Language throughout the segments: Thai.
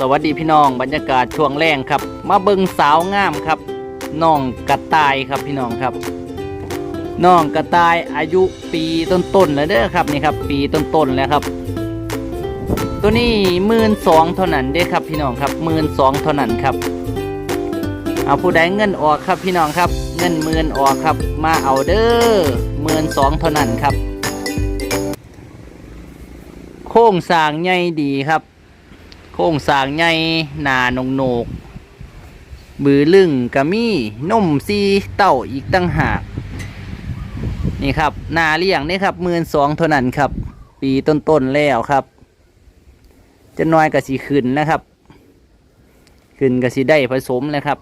สวัสดีพี่น้องบรรยากาศช่วงแรงครับ มาเบิงสาวงามครับน้องกระต่ายครับพี่น้องครับน้องกระต่ายอายุปีต้นๆแล้วเด้อครับนี่ครับ ปีต้นๆแล้วครับ ตัวนี้หมื่นสองเท่านั้นเด้อครับพี่น้องครับหมื่นสองเท่านั้นครับเอาผู้ใดเงินออกครับพี่น้องครับ เงินหมื่นออกครับ มาเอาเด้อหมื่นสองเท่านั้นครับ โค้งสร้างใหญ่ดีครับ โค้งสร้างใหญ่หนาหนงโหนกบือลึงกะมี่นมซีเต้าอีกตั้งหาก นี่ครับนาเลี้ยงนี่ครับหมื่นสองเท่านั้นครับ ปีต้นๆแล้วครับ จะน้อยกับสีขึ้นนะครับ ขึ้นกับสีได้ผสมเลยครับ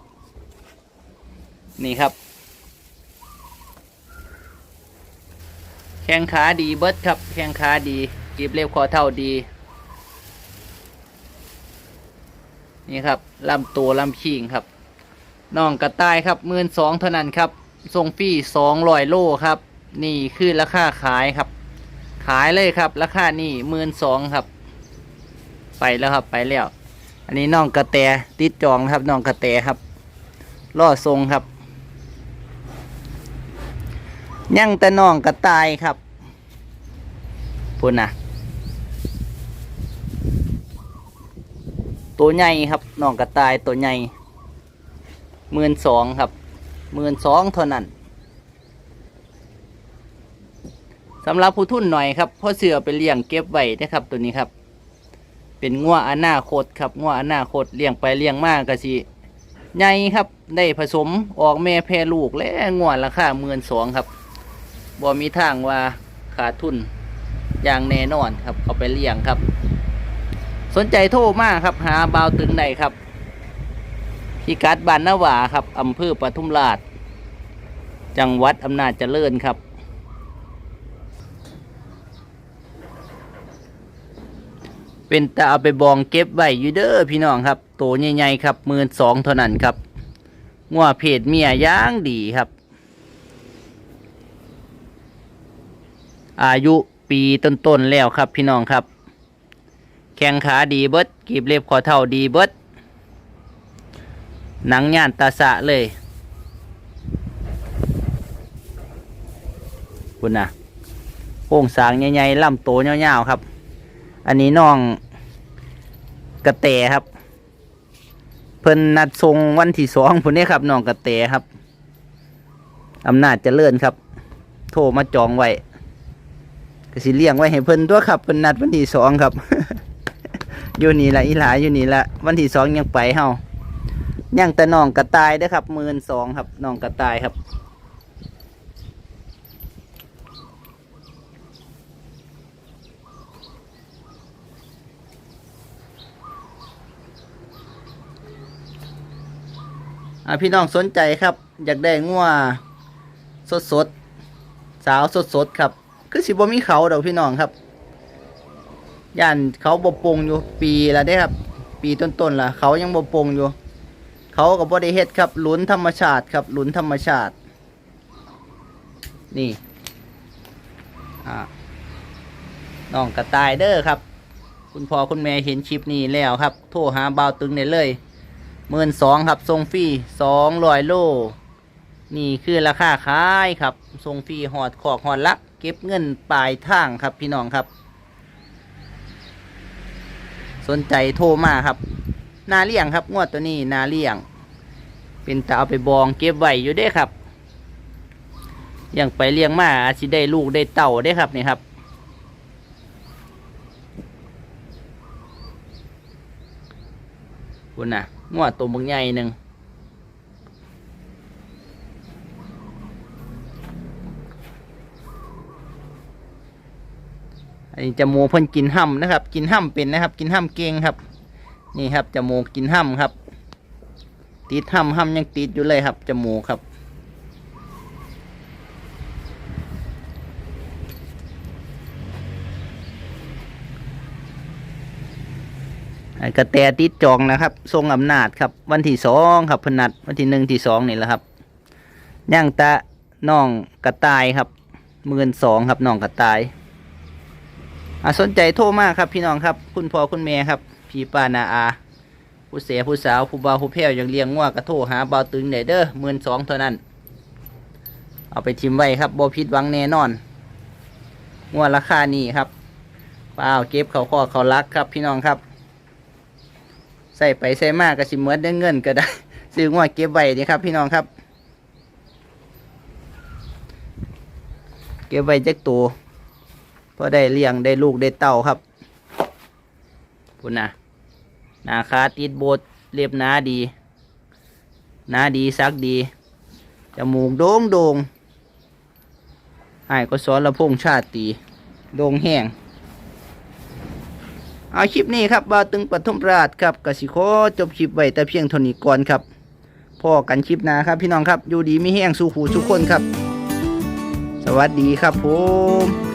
นี่ครับ แข้งขาดีเบิดครับ แข้งขาดี กีบเล็บคอเท่าดี นี่ครับลำตัวลำชิงครับน้องกระต่ายครับหมื่นสองเท่านั้นครับทรงฟรีสองร้อยโลครับ นี่คือราคาขายครับ ขายเลยครับ ราคานี่หมื่นสองครับ ไปแล้วครับไปแล้ว อันนี้น้องกระแตติดจองครับน้องกระแตครับล่อทรงครับยังแต่น้องกระต่ายครับพุ่นนะ ตัวใหญ่ครับน้องกระต่ายตัวใหญ่หมื่นสองครับหมื่นสองเท่านั้นสำหรับผู้ทุนหน่อยครับพ่อเสือไปเลี้ยงเก็บไว้นะครับตัวนี้ครับ เป็นงัวอนาคตครับงัวอนาคตเลี้ยงไปเลี้ยงมากก็สิใหญ่ครับได้ผสมออกแม่แพรลูกและงัวราคาหมื่นสองครับบ่มีทางว่าขาดทุนอย่างแน่นอนครับเอาไปเลี้ยงครับ สนใจโทรมาครับ หาบาวตึงใดครับพิกัดบ้านนาหวาครับอำเภอปทุมราช จังหวัดอำนาจเจริญครับเป็นตาเอาไปบองเก็บไว้อยู่เด้อพี่น้องครับ โตใหญ่ๆครับหมื่นสองเท่านั้นครับงัวเพศเมียย่างดีครับ อายุปีต้นๆแล้วครับพี่น้องครับ แข้งขาดีเบิดกีบเล็บขอเท่าดีเบิดหนังย่านตาสะเลยคุณนะโค้งสางใหญ่ๆลำโตยาวๆครับ อันนี้น้องกระแตครับ เพิ่นนัดทรงวันที่สองพุ่นนี้ครับน้องกระแตครับอำนาจเจริญครับ โทรมาจองไว้ก็สิเลี้ยงไว้ให้เพิ่นตัวครับเพิ่นนัดวันที่สองครับ อยู่นี่ละอีหลาอยู่นี่ละวันที่สองยังไปเฮายังแต่น้องกระต่ายเด้อครับหมื่นสองครับน้องกระต่ายครับ อ่าพี่น้องสนใจครับ อยากได้งัวสดสดสาวสดสดครับ คือสิบ่มีเขาดอกพี่น้องครับ ย่านเขาบ่ปงอยู่ปีละได้ครับ ปีต้นๆละเขายังบ่ปงอยู่ เขากับบ่ได้เฮ็ดครับหลุนธรรมชาติครับหลุนธรรมชาติ นี่อ่าน้องกระต่ายเด้อครับ คุณพ่อคุณแม่เห็นคลิปนี้แล้วครับ โทรหาบ่าวตึงได้เลยหมื่นสองครับทรงฟรีสองร้อยโล นี่คือราคาขายครับทรงฟรีหอดขอกหอดลัก เก็บเงินปลายทางครับพี่น้องครับ สนใจโทรมาครับ นาเลี่ยงครับงวดตัวนี้นาเลี่ยง เป็นตาเอาไปบองเก็บไว้อยู่ได้ครับยังไปเลี้ยงมาอาจสิได้ลูกได้เต่าได้ครับนี่ครับ คุณนะงวดตัวบางใหญ่หนึ่ง อันนี้จมูกเพิ่นกินห่ำนะครับ กินห่ำเป็นนะครับ กินห่ำเก่งครับ นี่ครับจมูกกินห่ำครับ ติดห่ำห่ำยังติดอยู่เลยครับจมูกครับกระแตติดจองนะครับ ทรงอำนาจครับ วันที่สองครับพนัดวันที่หนึ่งที่สองนี่แหละครับย่างตะน้องกระต่ายครับหมื่นสองครับน้องกระต่าย สนใจโทรมากครับพี่น้องครับ คุณพ่อคุณแม่ครับ พี่ป้านาอา ผู้เสียผู้สาวผู้บ่าวผู้แพ้วยังเลี้ยงงัวกระโทรหาบ่าวตึงได้เด้อหมื่นสองเท่านั้น เอาไปทิมไว้ครับบ่ผิดหวังแน่นอนงัวราคานี้ครับเปล่าเก็บเขาข้อเขารักครับพี่น้องครับ ใส่ไปใส่มากก็สิเหมือนได้เงินก็ได้ซื้องัวเก็บไว้นี่ครับ พี่น้องครับ เก็บไว้จักตัว พอได้เลี้ยงได้ลูกได้เต่าครับคุณนะนาคาติดโบดเรียบหนาดีหนาดีซักดีจมูกโด่งโด่งไอ้ก็สอนละพงชาติตีโด่งแห้งเอาคลิปนี้ครับบาวตึงปฐมราชครับกสิโคจบคลิปไว้แต่เพียงเท่านี้ก่อนครับพ่อกันคลิปหน้าครับพี่น้องครับอยู่ดีไม่แห้งสู้หูทุกคนครับ สวัสดีครับผม